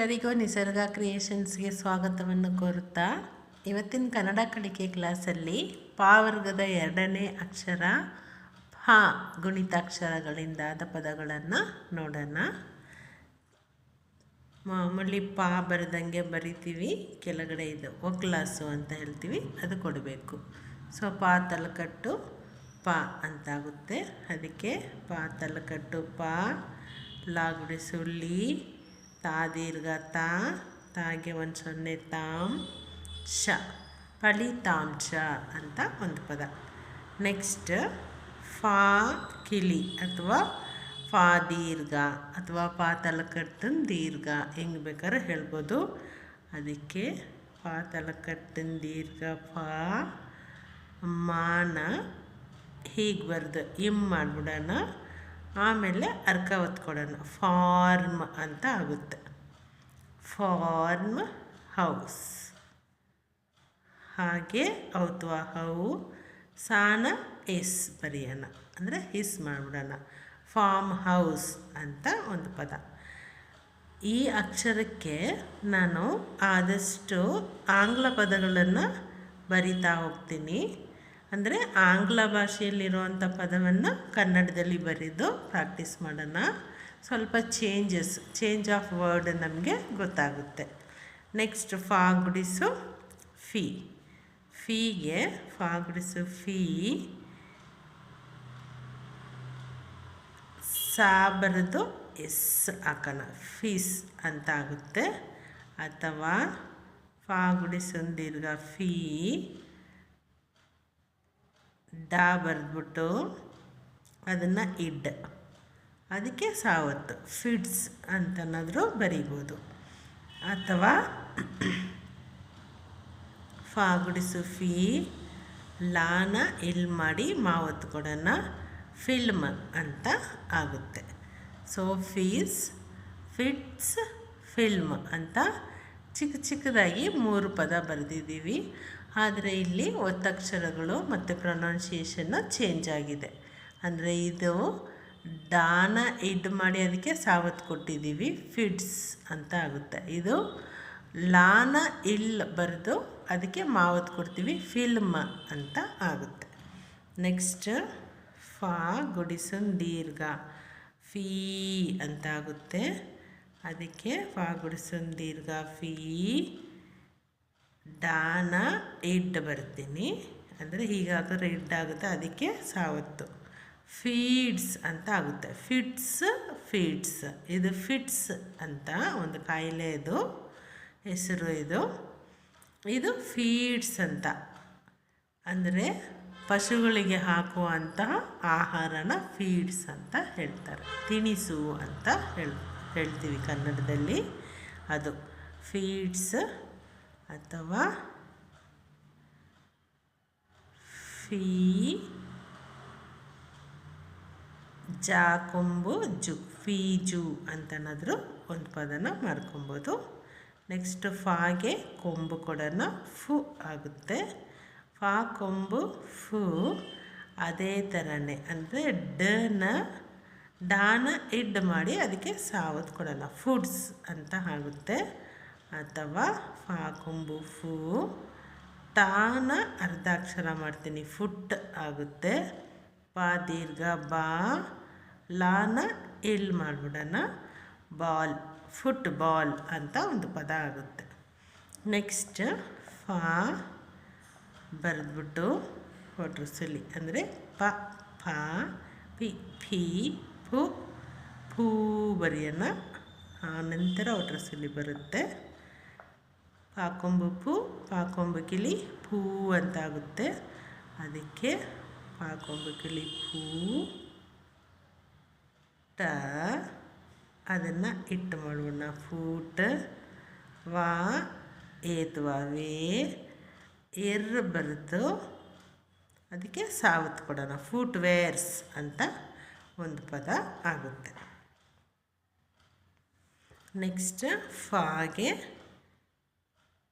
ಎಲ್ಲರಿಗೂ ನಿಸರ್ಗ ಕ್ರಿಯೇಷನ್ಸ್ಗೆ ಸ್ವಾಗತವನ್ನು ಕೋರುತ್ತಾ, ಇವತ್ತಿನ ಕನ್ನಡ ಕಲಿಕೆ ಕ್ಲಾಸಲ್ಲಿ ಪ ವರ್ಗದ ಎರಡನೇ ಅಕ್ಷರ ಫ ಗುಣಿತಾಕ್ಷರಗಳಿಂದಾದ ಪದಗಳನ್ನು ನೋಡೋಣ. ಮಾಮೂಲಿ ಪ ಬರೆದಂಗೆ ಬರಿತೀವಿ, ಕೆಳಗಡೆ ಇದು ಒಕ್ಲಾಸು ಅಂತ ಹೇಳ್ತೀವಿ, ಅದು ಕೊಡಬೇಕು. ಸೊ, ಪಾ ತಲಕಟ್ಟು ಪ ಅಂತಾಗುತ್ತೆ. ಅದಕ್ಕೆ ಪಾ ತಲಕಟ್ಟು ಪ ಲಾಗುಡಿ ಸುಳ್ಳಿ ತಾ ದೀರ್ಘ ತಾ, ತಾಗೆ ಒಂದು ಸೊನ್ನೆ ತಾಮ್ ಶ ಫಲಿತಾಂಶ ಅಂತ ಒಂದು ಪದ. ನೆಕ್ಸ್ಟ್ ಫಾ ಕಿಲಿ ಅಥವಾ ಫಾ ದೀರ್ಘ ಅಥವಾ ಪಾ ತಲಕಟ್ಟಿನ ದೀರ್ಘ ಹೆಂಗೆ ಬೇಕಾದ್ರೆ ಹೇಳ್ಬೋದು. ಅದಕ್ಕೆ ಫಾ ತಲಕಟ್ಟಿನ ದೀರ್ಘ, ಫಾ, ಮಾನ ಹೀಗೆ ಬರ್ದು, ಇಮ್ ಮಾಡಿಬಿಡೋಣ. ಆಮೇಲೆ ಅರ್ಕ ಒತ್ಕೊಡೋಣ ಫಾರ್ಮ್ ಅಂತ ಆಗುತ್ತೆ. Farm house. ಹಾಗೆ ಔತ್ವ ಹೌ, ಸಾನ ಎಸ್ ಬರೆಯೋಣ. ಅಂದರೆ ಹಿಸ್ ಮಾಡಿಬಿಡೋಣ. ಫಾರ್ಮ್ ಹೌಸ್ ಅಂತ ಒಂದು ಪದ. ಈ ಅಕ್ಷರಕ್ಕೆ ನಾನು ಆದಷ್ಟು ಆಂಗ್ಲ ಪದಗಳನ್ನು ಬರಿತಾ ಹೋಗ್ತೀನಿ. ಅಂದರೆ ಆಂಗ್ಲ ಭಾಷೆಯಲ್ಲಿರುವಂಥ ಪದವನ್ನು ಕನ್ನಡದಲ್ಲಿ ಬರೆದು ಪ್ರಾಕ್ಟೀಸ್ ಮಾಡೋಣ. ಸ್ವಲ್ಪ ಚೇಂಜಸ್ ಚೇಂಜ್ ಆಫ್ ವರ್ಡ್ ನಮಗೆ ಗೊತ್ತಾಗುತ್ತೆ. ನೆಕ್ಸ್ಟ್ ಫಾಗುಡಿಸು ಫೀ. ಫೀಗೆ ಫಾಗುಡಿಸು ಫೀ. ಸಾ ಬರೆದು ಎಸ್ ಹಾಕೋಣ. ಫೀಸ್ ಅಂತ ಆಗುತ್ತೆ. ಅಥವಾ ಫಾಗುಡಿಸು ದೀರ್ಘ ಫೀ. ಡಾ ಬರೆದ್ಬಿಟ್ಟು ಅದನ್ನು ಇಡ್. ಅದಕ್ಕೆ ಸಾವತ್ತು. ಫಿಡ್ಸ್ ಅಂತನಾದರೂ ಬರಿಬೋದು. ಅಥವಾ ಫಾ ಗುಡಿಸು ಫೀ ಲಾನ ಇಲ್ ಮಾಡಿ ಮಾವತ್ತು ಕೊಡೋಣ. ಫಿಲ್ಮ್ ಅಂತ ಆಗುತ್ತೆ. ಸೊ, ಫೀಸ್, ಫಿಟ್ಸ್, ಫಿಲ್ಮ್ ಅಂತ ಚಿಕ್ಕ ಚಿಕ್ಕದಾಗಿ ಮೂರು ಪದ ಬರೆದಿದ್ದೀವಿ. ಆದರೆ ಇಲ್ಲಿ ಒತ್ತಕ್ಷರಗಳು ಮತ್ತು ಪ್ರೊನೌನ್ಸಿಯೇಷನ್ನು ಚೇಂಜ್ ಆಗಿದೆ. ಅಂದರೆ ಇದು ಡಾನ ಇಡ್ ಮಾಡಿ ಅದಕ್ಕೆ ಸಾವತ್ತು ಕೊಟ್ಟಿದ್ದೀವಿ, ಫಿಡ್ಸ್ ಅಂತ ಆಗುತ್ತೆ. ಇದು ಲಾನ ಇಲ್ ಬರೆದು ಅದಕ್ಕೆ ಮಾವತ್ತು ಕೊಡ್ತೀವಿ, ಫಿಲ್ಮ್ ಅಂತ ಆಗುತ್ತೆ. ನೆಕ್ಸ್ಟ್ ಫಾ ಗುಡಿಸನ್ ದೀರ್ಘ, ಫೀ ಅಂತ ಆಗುತ್ತೆ. ಅದಕ್ಕೆ ಫಾ ಗುಡಿಸನ್ ದೀರ್ಘ, ಫೀ ಡಾನ ಇಡ್ ಬರ್ತೀನಿ. ಅಂದರೆ ಹೀಗಾದ್ರೆ ಇಡ್ ಆಗುತ್ತೆ, ಅದಕ್ಕೆ ಸಾವತ್ತು. ಫೀಡ್ಸ್ ಅಂತ ಆಗುತ್ತೆ. Fits, feeds. ಇದು ಫಿಟ್ಸ್ ಅಂತ ಒಂದು ಕಾಯಿಲೆ ಇದು, ಹೆಸರು ಇದು. ಇದು ಫೀಡ್ಸ್ ಅಂತ. ಅಂದರೆ ಪಶುಗಳಿಗೆ ಹಾಕುವಂತಹ ಆಹಾರನ ಫೀಡ್ಸ್ ಅಂತ ಹೇಳ್ತಾರೆ. ತಿನಿಸು ಅಂತ ಹೇಳ್, ಹೇಳ್ತೀವಿ ಕನ್ನಡದಲ್ಲಿ ಅದು. ಫೀಡ್ಸ್ ಅಥವಾ ಫೀ ಜಾ ಕೊಂಬು ಜು ಫೀಜು ಅಂತನಾದರೂ ಒಂದು ಪದನ ಮಾಡ್ಕೊಬೋದು. ನೆಕ್ಸ್ಟ್ ಫಾಗೆ ಕೊಂಬು ಕೊಡೋಣ, ಫು ಆಗುತ್ತೆ. ಫಾ ಕೊಂಬು, ಫು ಅದೇ ಥರನೇ ಅಂದರೆ ಡನ, ಡಾನ, ಇಡ್ ಮಾಡಿ ಅದಕ್ಕೆ ಸಾವತ್ ಕೊಡೋಣ. ಫುಡ್ಸ್ ಅಂತ ಆಗುತ್ತೆ. ಅಥವಾ ಫಾ ಕೊಂಬು, ಫೂ. ತಾನ ಅರ್ಧಾಕ್ಷರ ಮಾಡ್ತೀನಿ. ಫುಟ್ ಆಗುತ್ತೆ. ಪಾ ದೀರ್ಘ, ಬಾ. ಲಾನ ಇಲ್ ಮಾಡಿಬಿಡೋಣ. ಬಾಲ್, ಫುಟ್ ಬಾಲ್ ಅಂತ ಒಂದು ಪದ ಆಗುತ್ತೆ. ನೆಕ್ಸ್ಟ್ ಫಾ ಬರೆದ್ಬಿಟ್ಟು ಒಟ್ರಸಲಿ ಅಂದರೆ ಪ, ಫ, ಪಿ, ಫಿ, ಫು. ಫೂ ಬರೆಯೋಣ. ಆನಂತರ ಒಟ್ರಸಲಿ ಬರುತ್ತೆ. ಪಾಕೊಂಬು ಪೂ, ಪಾಕೊಂಬು ಕಿಲಿ ಪೂ ಅಂತ ಆಗುತ್ತೆ ಅದಕ್ಕೆ ಪಾಕೊಂಬು ಕಿಲಿ ಪೂ ಟ. ಅದನ್ನು ಇಟ್ಟು ಮಾಡೋಣ. ಫೂಟ್, ವಾ, ಏತ್ವಾ, ವೇ, ಎರ್ ಬರೆದು ಅದಕ್ಕೆ ಸಾವತ್ ಕೊಡೋಣ. ಫೂಟ್ ವೇರ್ಸ್ ಅಂತ ಒಂದು ಪದ ಆಗುತ್ತೆ. ನೆಕ್ಸ್ಟ್ ಫಾಗೆ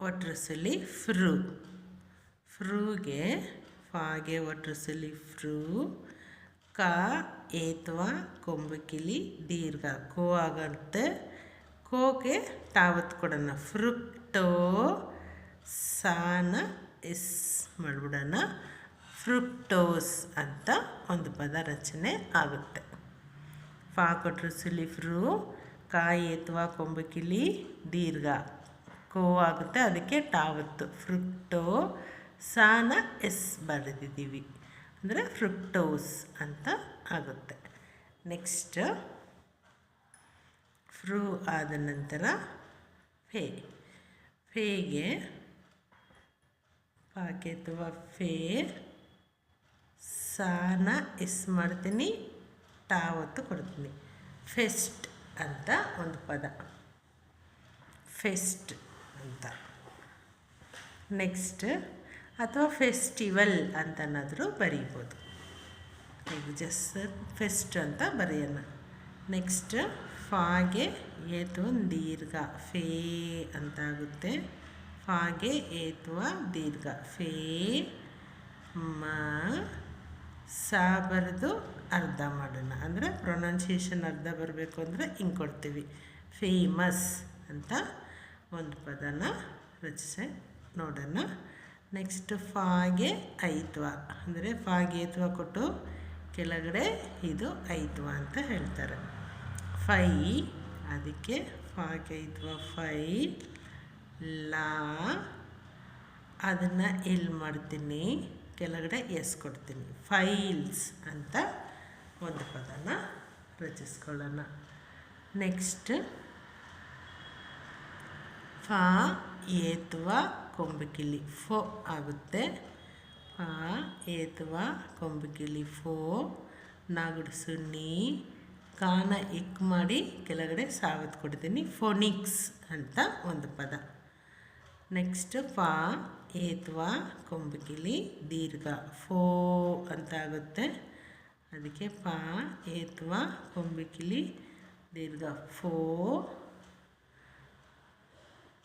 ಒಟ್ರಸಲಿ ಫ್ರೂ. ಫ್ರೂಗೆ ಫಾಗೆ ಒಟ್ರಸಲಿ ಫ್ರೂ. ಕ ಏತ್ವ ಕೊಂಬಕಿಲಿ ದೀರ್ಘ. ಕೋ ಆಗುತ್ತೆ ಕೋಗೆ ತಾವತ್ ಕೊಡೋಣ. ಫ್ರುಕ್ಟೋ ಸಾನ ಎಸ್ ಮಾಡಿಬಿಡೋಣ. ಫ್ರುಕ್ಟೋಸ್ ಅಂತ ಒಂದು ಪದ ರಚನೆ ಆಗುತ್ತೆ. ಫಾ ಕೊಟ್ಟರು ಫ್ರೂ. ಏತ್ವ ಕೊಂಬಕಿಲಿ ದೀರ್ಘ. ಕೋ ಆಗುತ್ತೆ ಅದಕ್ಕೆ ಟಾವತ್ತು. ಫ್ರುಕ್ಟೋ ಸಾನ ಎಸ್ ಬರೆದಿದ್ದೀವಿ. ಅಂದರೆ ಫ್ರುಕ್ಟೋಸ್ ಅಂತ ಆಗುತ್ತೆ. ನೆಕ್ಸ್ಟ್, ಫ್ರೂ ಆದ ನಂತರ ಫೇ. ಫೇಗೆ ಪಾಕೆ ಅಥವಾ ಫೇ ಸಾನ ಎಸ್ ಮಾಡ್ತೀನಿ, ಟಾವತ್ತು ಕೊಡ್ತೀನಿ. ಫೆಸ್ಟ್ ಅಂತ ಒಂದು ಪದ. ಫೆಸ್ಟ್. ಅಂತ. ನೆಕ್ಸ್ಟ್ ಅಥವಾ ಫೆಸ್ಟಿವಲ್ ಅಂತನಾದರೂ ಬರೀಬೋದು. ಈಗ ಜಸ್ಟ್ ಫೆಸ್ಟ್ ಅಂತ ಬರೆಯೋಣ. ನೆಕ್ಸ್ಟ್ ಫಾಗೆ ಏತು ದೀರ್ಘ, ಫೇ ಅಂತಾಗುತ್ತೆ. ಫಾಗೆ ಏತುವ ದೀರ್ಘ, ಫೇ, ಮ, ಸಾ ಬರೆದು ಅರ್ಧ ಮಾಡೋಣ. ಅಂದರೆ ಪ್ರೊನೌನ್ಸಿಯೇಷನ್ ಅರ್ಧ ಬರಬೇಕು ಅಂದರೆ ಹಿಂಗೆ ಕೊಡ್ತೀವಿ. ಫೇಮಸ್ ಅಂತ ಒಂದು ಪದನ ರಚಿಸಿ, ನೋಡೋಣ. ನೆಕ್ಸ್ಟ್ ಫಾಗೆ ಐತ್ವ. ಅಂದರೆ ಫಾಗೆ ಐತ್ವ ಕೊಟ್ಟು ಕೆಳಗಡೆ ಇದು ಐತ್ವ ಅಂತ ಹೇಳ್ತಾರೆ. ಫೈ, ಅದಕ್ಕೆ ಫಾಗೆ ಐತ್ವ, ಫೈ, ಲಾ. ಅದನ್ನು ಎಲ್ಲಿ ಮಾಡ್ತೀನಿ? ಕೆಳಗಡೆ ಎಸ್ ಕೊಡ್ತೀನಿ. ಫೈಲ್ಸ್ ಅಂತ ಒಂದು ಪದನ ರಚಿಸ್ಕೊಳ್ಳೋಣ. ನೆಕ್ಸ್ಟ್ ಫಾ ಏತುವ, ಕೊಂಬಕಿಲಿ, ಫೋ ಆಗುತ್ತೆ. ಫಾ ಏತುವ, ಕೊಂಬಕಿಲಿ, ಫೋ, ನಾಗುಡು ಸುನ್ನಿ, ಕಾನ ಇಕ್ ಮಾಡಿ ಕೆಳಗಡೆ ಸಾವತ್ ಕೊಡ್ತೀನಿ. ಫೋನಿಕ್ಸ್ ಅಂತ ಒಂದು ಪದ. ನೆಕ್ಸ್ಟ್ ಫಾ, ಏತ್ವ, ಕೊಂಬಕಿಲಿ, ದೀರ್ಘ, ಫೋ ಅಂತ ಆಗುತ್ತೆ. ಅದಕ್ಕೆ ಪಾ ಏತ್ವ, ಕೊಂಬಕಿಲಿ, ದೀರ್ಘ, ಫೋ.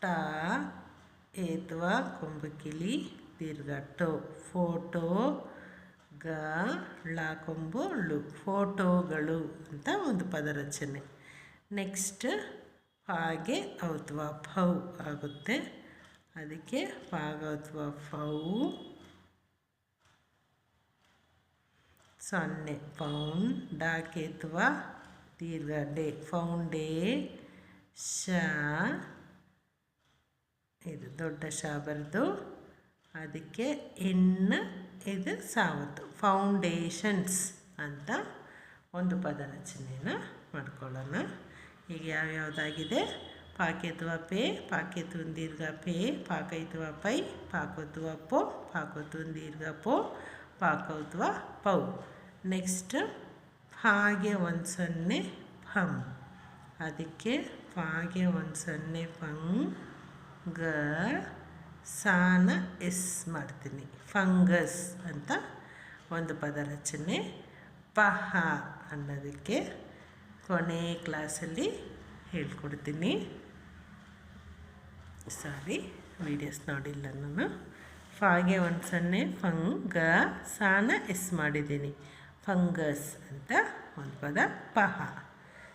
ಟ ಏತ್ವ ಕೊಂಬಕಿಲಿ ದೀರ್ಘ ಟೋ ಫೋಟೋ ಗ ಳ ಕೊಂಬು, ಳು. ಫೋಟೋಗಳು ಅಂತ ಒಂದು ಪದ ರಚನೆ. ನೆಕ್ಸ್ಟ್ ಹಾಗೆ ಅಥವಾ ಫೌ ಆಗುತ್ತೆ. ಅದಕ್ಕೆ ಪಾಗ ಅಥವಾ ಫೌ. ಸೊನ್ನೆ ಪೌನ್ ಡಾಕೆ ಅಥವಾ ದೀರ್ಘ ಡೇ ಫೌಂಡೇ, ಶ ಇದು ದೊಡ್ಡ ಶ ಬರೆದು ಅದಕ್ಕೆ ಎನ್ನ, ಇದು ಸಾವತ್ತು. ಫೌಂಡೇಶನ್ಸ್ ಅಂತ ಒಂದು ಪದ ರಚನೆಯನ್ನು ಮಾಡ್ಕೊಳ್ಳೋಣ. ಈಗ ಯಾವ್ಯಾವುದಾಗಿದೆ ಪಾಕೆತ್ವ ಪೇ, ಪಾಕೆತ್ವ ದೀರ್ಘ ಪೇ, ಪಾಕೈತ್ವ ಪೈ, ಪಾಕೋತ್ವ ಪೋ, ಪಾಕೋತ್ವ ದೀರ್ಘ ಪೋ, ಪಾಕೌತ್ವ ಪೌ. ನೆಕ್ಸ್ಟ್ ಹಾಗೆ ಒಂದು ಸೊನ್ನೆ ಫಂ. ಅದಕ್ಕೆ ಹಾಗೆ ಒಂದು ಸೊನ್ನೆ ಫಂಗ್ ಗ, ಸಾನ, ಎಸ್ ಮಾಡ್ತೀನಿ. ಫಂಗಸ್ ಅಂತ ಒಂದು ಪದ ರಚನೆ ಪಹ ಅನ್ನೋದಕ್ಕೆ ಕೊನೆ ಕ್ಲಾಸಲ್ಲಿ ಹೇಳ್ಕೊಡ್ತೀನಿ. ಸಾರಿ, ವೀಡಿಯೋಸ್ ನೋಡಿಲ್ಲ ನಾನು. ಫಾಗೆ ಒಂದು ಸೊನ್ನೆ, ಫಂಗ ಸಾನ, ಎಸ್ ಮಾಡಿದ್ದೀನಿ. ಫಂಗಸ್ ಅಂತ ಒಂದು ಪದ ಪಹ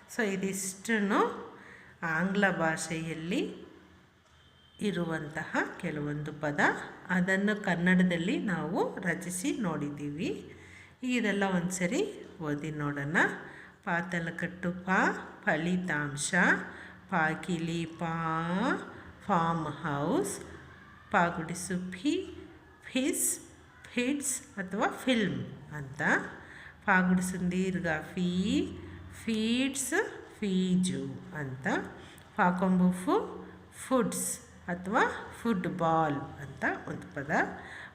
ಸೊ ಇದಿಷ್ಟನ್ನು ಆಂಗ್ಲ ಭಾಷೆಯಲ್ಲಿ ಇರುವಂತಹ ಕೆಲವೊಂದು ಪದ. ಅದನ್ನು ಕನ್ನಡದಲ್ಲಿ ನಾವು ರಚಿಸಿ ನೋಡಿದ್ದೀವಿ. ಇದೆಲ್ಲ ಒಂದು ಸರಿ ಓದಿ ನೋಡೋಣ. ಪಾತಲಕಟ್ಟು ಪಾ, ಫಲಿತಾಂಶ, ಪಾಕಿಲಿ ಪಾ, ಫಾರ್ಮ್ ಹೌಸ್, ಪಾಗುಡಿಸು ಫಿ, ಫಿಸ್, ಫಿಡ್ಸ್ ಅಥವಾ ಫಿಲ್ಮ್ ಅಂತ. ಪಾಗುಡಿಸು ದೀರ್ಘ ಫೀ, ಫೀಡ್ಸ್ ಫೀಜು ಅಂತ. ಪಾಕೊಂಬು ಫು ಫುಡ್ಸ್ ಅಥವಾ ಫುಟ್ಬಾಲ್ ಅಂತ ಒಂದು ಪದ.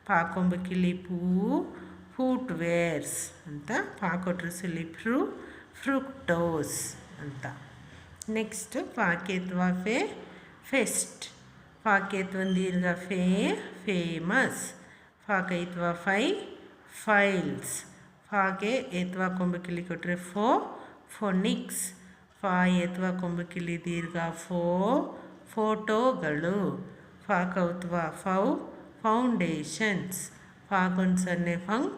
ಪಾಕೊಂಬ ಫೂಟ್ ವೇರ್ಸ್ ಅಂತ ಪಾಕೊಟ್ರು ಸಿಲಿಪ್ರು ಫ್ರುಕ್ಟೋಸ್ ಅಂತ. ನೆಕ್ಸ್ಟ್ ಪಾಕೇತ್ವ ಫೇ ಫೆಸ್ಟ್ ಪಾಕೇತ್ವ ದೀರ್ಘ ಫೇ ಫೇಮಸ್ ಪಾಕೈತ್ವ ಫೈ ಫೈಲ್ಸ್ ಫಾಗೆ ಏತ್ವ ಕೊಂಬಕಿಲಿ ಕೊಟ್ಟರೆ ಫೋ ಫೋನಿಕ್ಸ್ ಫಾ ಏತ್ವ ಕೊಂಬಕಿಲಿ ದೀರ್ಘ ಫೋ ಫೋಟೋಗಳು. ಫಾಕೌತ್ವ ಫೌ ಫೌಂಡೇಶನ್ಸ್ ಫಾಗುನ್ ಸೊನ್ನೆ ಫಂಗ್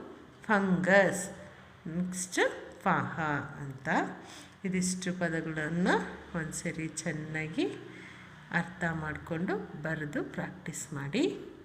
ಫಂಗಸ್. ನೆಕ್ಸ್ಟ್ ಪಾಹ ಅಂತ. ಇದಿಷ್ಟು ಪದಗಳನ್ನು ಒಂದು ಸರಿ ಚೆನ್ನಾಗಿ ಅರ್ಥ ಮಾಡಿಕೊಂಡು ಬರೆದು ಪ್ರಾಕ್ಟೀಸ್ ಮಾಡಿ.